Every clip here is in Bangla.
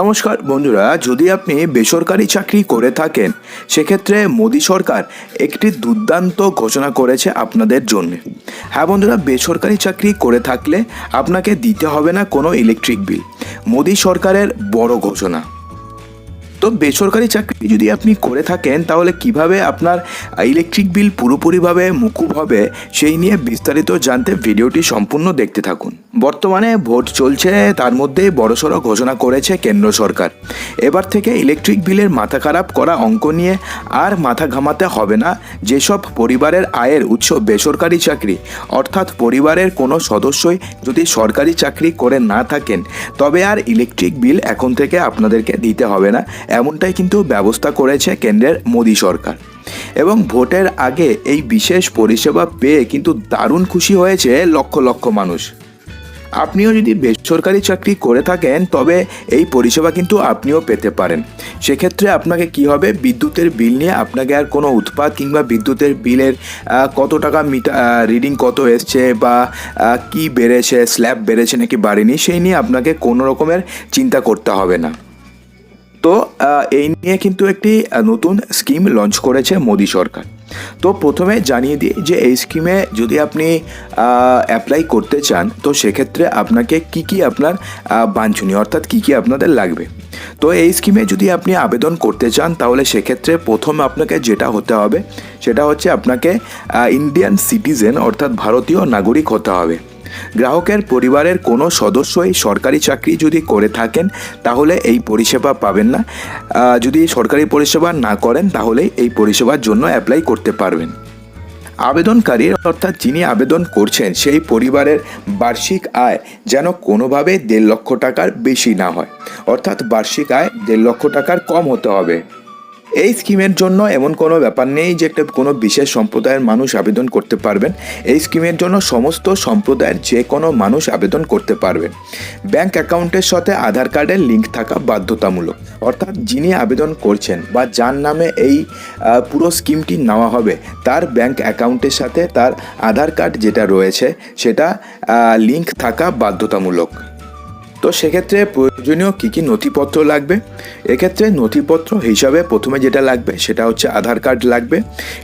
নমস্কার বন্ধুরা, যদি আপনি বেসরকারি চাকরি করে থাকেন, সেক্ষেত্রে মোদী সরকার একটি দুর্দান্ত ঘোষণা করেছে আপনাদের জন্য। হ্যাঁ বন্ধুরা, বেসরকারি চাকরি করে থাকলে আপনাকে দিতে হবে না কোনো ইলেকট্রিক বিল মোদী সরকারের বড় ঘোষণা। তো বেসরকারি চাকরি যদি আপনি করে থাকেন, তাহলে কীভাবে আপনার ইলেকট্রিক বিল পুরোপুরিভাবে মুকুব হবে, সেই নিয়ে বিস্তারিত জানতে ভিডিওটি সম্পূর্ণ দেখতে থাকুন। বর্তমানে ভোট চলছে, তার মধ্যে বড়সড় ঘোষণা করেছে কেন্দ্র সরকার। এবার থেকে ইলেকট্রিক বিলের মাথা খারাপ করা অঙ্ক নিয়ে আর মাথা ঘামাতে হবে না, যেসব পরিবারের আয়ের উৎস বেসরকারি চাকরি। অর্থাৎ পরিবারের কোনো সদস্যই যদি সরকারি চাকরি করে না থাকেন, তবে আর ইলেকট্রিক বিল এখন থেকে আপনাদেরকে দিতে হবে না, এমনটাই কিন্তু ব্যবস্থা করেছে কেন্দ্রের মোদী সরকার। এবং ভোটের আগে এই বিশেষ পরিষেবা পেয়ে কিন্তু দারুণ খুশি হয়েছে লক্ষ লক্ষ মানুষ। আপনিও যদি বেসরকারি চাকরি করে থাকেন, তবে এই পরিষেবা কিন্তু আপনিও পেতে পারেন। সেক্ষেত্রে আপনাকে কি হবে? বিদ্যুতের বিল নিয়ে আপনাকে আর কোনো উৎপাদ কিংবা বিদ্যুতের বিলের কত টাকা মিটা রিডিং কত এসছে বা কি বেড়েছে স্ল্যাব বেড়েছে নাকি বাড়েনি, সেই নিয়ে আপনাকে কোনো রকমের চিন্তা করতে হবে না। তো এই নিয়ে কিন্তু একটি নতুন স্কিম লঞ্চ করেছে মোদী সরকার। তো প্রথমে জানিয়ে দিই যে এই স্কিমে যদি আপনি অ্যাপ্লাই করতে চান, তো সেক্ষেত্রে আপনাকে কি কি আপনার বাঞ্ছনীয়, অর্থাৎ কি কি আপনাদের লাগবে। তো এই স্কিমে যদি আপনি আবেদন করতে চান, তাহলে সেক্ষেত্রে প্রথম আপনাকে যেটা হতে হবে, সেটা হচ্ছে আপনাকে ইন্ডিয়ান সিটিজেন অর্থাৎ ভারতীয় নাগরিক হতে হবে। গ্রাহকের পরিবারের কোনো সদস্যই সরকারি চাকরি যদি করে থাকেন, তাহলে এই পরিষেবা পাবেন না। যদি সরকারি পরিষেবা না করেন, তাহলে এই পরিষেবার জন্য অ্যাপ্লাই করতে পারবেন। আবেদনকারীর অর্থাৎ যিনি আবেদন করছেন, সেই পরিবারের বার্ষিক আয় যেন কোনোভাবে দেড় লক্ষ টাকার বেশি না হয়। অর্থাৎ বার্ষিক আয় দেড় লক্ষ টাকার কম হতে হবে। এই স্কিমের জন্য এমন কোনো ব্যাপার নেই যে একটা কোনো বিশেষ সম্প্রদায়ের মানুষ আবেদন করতে পারবেন। এই স্কিমের জন্য সমস্ত সম্প্রদায়ের যে কোনো মানুষ আবেদন করতে পারবেন। ব্যাংক অ্যাকাউন্টের সাথে আধার কার্ডের লিঙ্ক থাকা বাধ্যতামূলক। অর্থাৎ যিনি আবেদন করছেন বা যার নামে এই পুরো স্কিমটি নেওয়া হবে, তার ব্যাংক অ্যাকাউন্টের সাথে তার আধার কার্ড যেটা রয়েছে, সেটা লিঙ্ক থাকা বাধ্যতামূলক। তো সেক্ষেত্রে প্রয়োজনীয় কী কী নথিপত্র লাগবে? এক্ষেত্রে নথিপত্র হিসাবে প্রথমে যেটা লাগবে সেটা হচ্ছে আধার কার্ড লাগবে,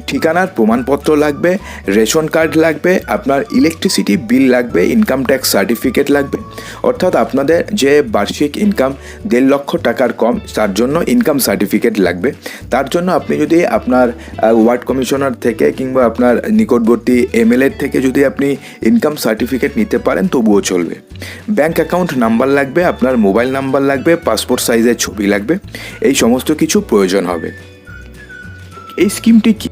ঠিকানার প্রমাণপত্র লাগবে, রেশন কার্ড লাগবে, আপনার ইলেকট্রিসিটি বিল লাগবে ইনকাম ট্যাক্স সার্টিফিকেট লাগবে। অর্থাৎ আপনাদের যে বার্ষিক ইনকাম দেড় লক্ষ টাকার কম, তার জন্য ইনকাম সার্টিফিকেট লাগবে। তার জন্য আপনি যদি আপনার ওয়ার্ড কমিশনার থেকে কিংবা আপনার নিকটবর্তী এমএলএর থেকে যদি আপনি ইনকাম সার্টিফিকেট নিতে পারেন, তবুও চলবে। ব্যাংক অ্যাকাউন্ট নাম্বার লাগবে, আপনার মোবাইল নাম্বার লাগবে, পাসপোর্ট সাইজের ছবি লাগবে, এই সমস্ত কিছু প্রয়োজন হবে। এই স্কিমটি কি?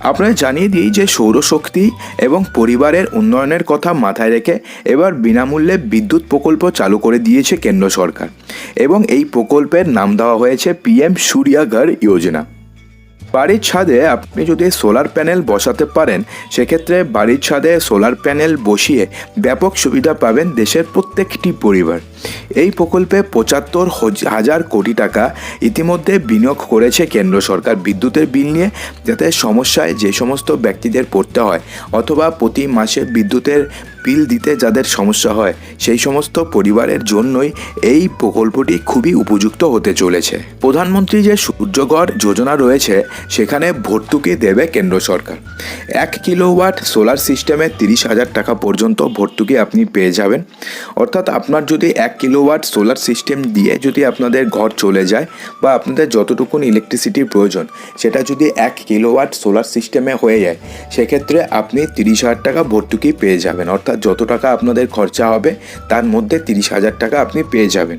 আপনারা জানিয়ে দিই যে সৌরশক্তি এবং পরিবারের উন্নয়নের কথা মাথায় রেখে এবার বিনামূল্যে বিদ্যুৎ প্রকল্প চালু করে দিয়েছে কেন্দ্র সরকার এবং এই প্রকল্পের নাম দেওয়া হয়েছে পিএম সূর্যাঘর যোজনা। বাড়ির ছাদে আপনি যদি সোলার প্যানেল বসাতে পারেন, সেক্ষেত্রে বাড়ির ছাদে সোলার প্যানেল বসিয়ে ব্যাপক সুবিধা পাবেন দেশের প্রত্যেকটি পরিবার। এই প্রকল্পে পঁচাত্তর হাজার কোটি টাকা ইতিমধ্যে বিনিয়োগ করেছে কেন্দ্র সরকার বিদ্যুতের বিল নিয়ে, যাতে সমস্যায় যে সমস্ত ব্যক্তিদের পড়তে হয়, অথবা প্রতি মাসে বিদ্যুতের বিল দিতে যাদের সমস্যা হয়, সেই সমস্ত পরিবারের জন্যই এই প্রকল্পটি খুবই উপযুক্ত হতে চলেছে। প্রধানমন্ত্রী যে সূর্যগড় যোজনা রয়েছে, সেখানে ভর্তুকি দেবে কেন্দ্র সরকার। এক কিলোওয়াট সোলার সিস্টেমে তিরিশ হাজার টাকা পর্যন্ত ভর্তুকি আপনি পেয়ে যাবেন। অর্থাৎ আপনার যদি এক কিলোওয়াট সোলার সিস্টেম দিয়ে যদি আপনাদের ঘর চলে যায় বা আপনাদের যতটুকুন ইলেকট্রিসিটির প্রয়োজন, সেটা যদি এক কিলোওয়াট সোলার সিস্টেমে হয়ে যায়, সেক্ষেত্রে আপনি তিরিশ হাজার টাকা ভর্তুকি পেয়ে যাবেন। অর্থাৎ যত টাকা আপনাদের খরচা হবে, তার মধ্যে তিরিশ হাজার টাকা আপনি পেয়ে যাবেন।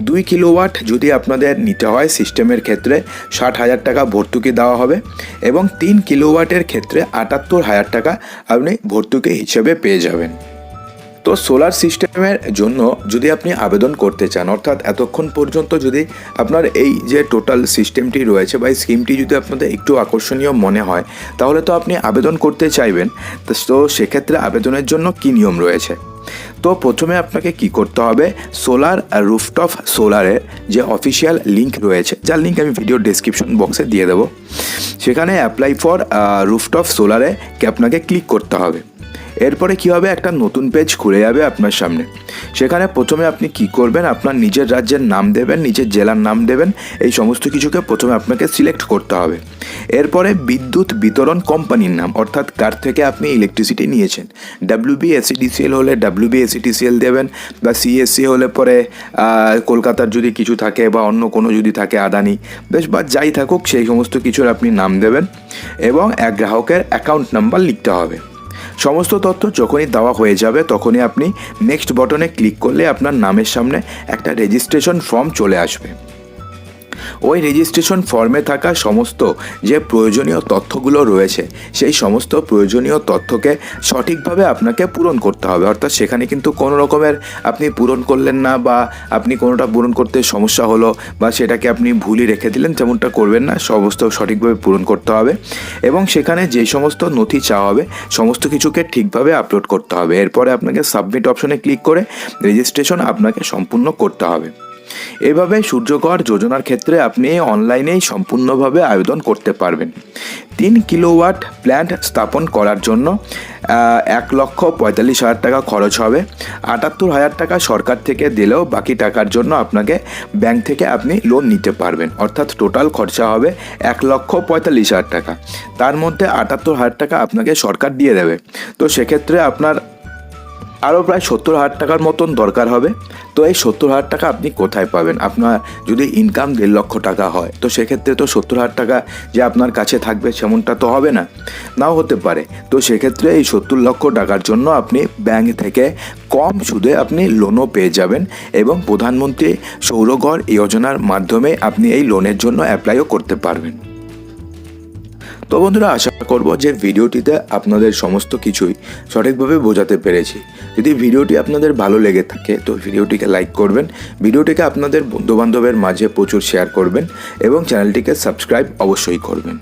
দুই কিলোওয়াট যদি আপনাদের নিতে হয় সিস্টেমের ক্ষেত্রে, ষাট হাজার টাকা ভর্তুকি দেওয়া হবে এবং তিন কিলোওয়াটের ক্ষেত্রে আটাত্তর হাজার টাকা আপনি ভর্তুকি হিসেবে পেয়ে যাবেন। তো সোলার সিস্টেমের জন্য যদি আপনি আবেদন করতে চান, অর্থাৎ এতক্ষণ পর্যন্ত যদি আপনার এই যে টোটাল সিস্টেমটি রয়েছে বা এই স্কিমটি যদি আপনাদের একটু আকর্ষণীয় মনে হয়, তাহলে তো আপনি আবেদন করতে চাইবেন। তো সেক্ষেত্রে আবেদনের জন্য কী নিয়ম রয়েছে? তো প্রথমে আপনাকে কি করতে হবে? সোলার রুফটপ সোলারের যে অফিসিয়াল লিঙ্ক রয়েছে, যার লিঙ্ক আমি ভিডিও ডেসক্রিপশন বক্সে দিয়ে দেবো। সেখানে অ্যাপ্লাই ফর রুফটপ সোলারে আপনাকে ক্লিক করতে হবে। এরপরে কী হবে? একটা নতুন পেজ খুলে যাবে আপনার সামনে। সেখানে প্রথমে আপনি কি করবেন? আপনার নিজের রাজ্যের নাম দেবেন, নিজের জেলার নাম দেবেন। এই সমস্ত কিছুকে প্রথমে আপনাকে সিলেক্ট করতে হবে। এরপরে বিদ্যুৎ বিতরণ কোম্পানির নাম, অর্থাৎ কার থেকে আপনি ইলেকট্রিসিটি নিয়েছেন। ডাব্লিউবি এসিডিসিএল হলে ডাব্লিউবি এসিডিসিএল দেবেন, বা সিএসসি হলে পরে কলকাতার যদি কিছু থাকে বা অন্য কোনো যদি থাকে আদানি, বেশ, বা যাই থাকুক, সেই সমস্ত কিছুর আপনি নাম দেবেন এবং এক গ্রাহকের অ্যাকাউন্ট নাম্বার লিখতে হবে। সমস্ত তথ্য যখনই দেওয়া হয়ে যাবে, তখনই আপনি নেক্সট বটনে ক্লিক করলে আপনার নামের সামনে একটা রেজিস্ট্রেশন ফর্ম চলে আসবে। ওই রেজিস্ট্রেশন ফর্মে থাকা সমস্ত যে প্রয়োজনীয় তথ্যগুলো রয়েছে, সেই সমস্ত প্রয়োজনীয় তথ্যকে সঠিকভাবে আপনাকে পূরণ করতে হবে। অর্থাৎ সেখানে কিন্তু কোনো রকমের আপনি পূরণ করলেন না বা আপনি কোনোটা পূরণ করতে সমস্যা হলো বা সেটাকে আপনি ভুলই রেখে দিলেন তেমনটা করবেন না, সমস্ত সঠিকভাবে পূরণ করতে হবে। এবং সেখানে যে সমস্ত নথি চাওয়া হবে, সমস্ত কিছুকে ঠিকভাবে আপলোড করতে হবে। এরপরে আপনাকে সাবমিট অপশনে ক্লিক করে রেজিস্ট্রেশন আপনাকে সম্পূর্ণ করতে হবে। এভাবে সূর্যকর যোজনার ক্ষেত্রে আপনি অনলাইনেই সম্পূর্ণভাবে আবেদন করতে পারবেন। তিন কিলোওয়াট প্ল্যান্ট স্থাপন করার জন্য এক লক্ষ পঁয়তাল্লিশ হাজার টাকা খরচ হবে। আটাত্তর হাজার টাকা সরকার থেকে দিলেও বাকি টাকার জন্য আপনাকে ব্যাংক থেকে আপনি লোন নিতে পারবেন। অর্থাৎ টোটাল খরচা হবে এক লক্ষ পঁয়তাল্লিশ হাজার টাকা। তার মধ্যে আটাত্তর হাজার টাকা আপনাকে সরকার দিয়ে দেবে। তো সেক্ষেত্রে আপনার আরও প্রায় সত্তর হাজার টাকার মতন দরকার হবে। তো এই সত্তর হাজার টাকা আপনি কোথায় পাবেন? আপনার যদি ইনকাম দেড় লক্ষ টাকা হয়, তো সেক্ষেত্রে তো সত্তর হাজার টাকা যে আপনার কাছে থাকবে সেমনটা তো হবে না। নাও হতে পারে। তো সেক্ষেত্রে এই সত্তর লক্ষ টাকার জন্য আপনি ব্যাংক থেকে কম সুদে আপনি লোনও পেয়ে যাবেন এবং প্রধানমন্ত্রী সৌরঘর যোজনার মাধ্যমে আপনি এই লোনের জন্য অ্যাপ্লাইও করতে পারবেন। তো বন্ধুরা, আশা করব যে ভিডিওটিতে আপনাদের সমস্ত কিছুই সঠিকভাবে বোঝাতে পেরেছি। যদি ভিডিওটি আপনাদের ভালো লেগে থাকে, তো ভিডিওটিকে লাইক করবেন, ভিডিওটিকে আপনাদের বন্ধুবান্ধবের মাঝে প্রচুর শেয়ার করবেন এবং চ্যানেলটিকে সাবস্ক্রাইব অবশ্যই করবেন।